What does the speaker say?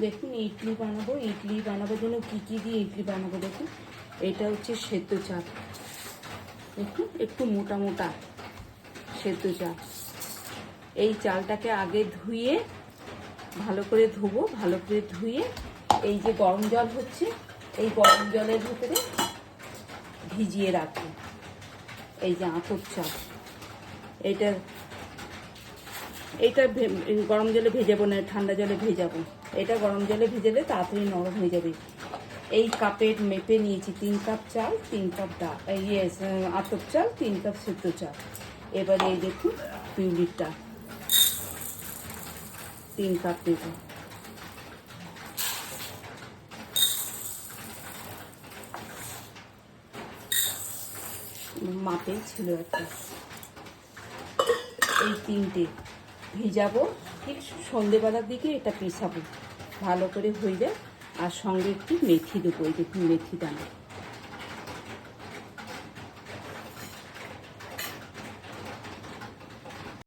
দেখুন, ইডলি বানাবো, ইডলি বানাবার জন্য কী কী দিয়ে ইডলি বানাবো দেখুন। এটা হচ্ছে সেদ্ধ চাল দেখুন, একটু মোটা মোটা সেদ্ধ চাল এই চালটাকে আগে ধুয়ে, ভালো করে ধোবো, ভালো করে ধুয়ে, এই যে গরম জল হচ্ছে, এই গরম জলের ভিতরে ভিজিয়ে রাখব। এই যে আঁতর চাল এইটা এইটা ভে- গরম জলে ভেজাবো না, ঠান্ডা জলে ভেজাবো। এটা গরম জলে ভেজালে তাড়াতাড়ি নরম হয়ে যাবে। এই কাপের মেপে নিয়েছি, তিন কাপ চাল, তিন কাপ ডাল ইয়ে আতপ চাল, তিন কাপ সেদ্ধ চাল। এবারে এই দেখুন পিউলিরটা তিন কাপ দেবো মাপেই ছিল একটা। এই তিনটে। ভিজাবো, ঠিক সন্ধেবেলার দিকে এটা পেশাবো ভালো করে যায় আর সঙ্গে একটু মেথি দেবো, এই দেখুন মেথি দানা।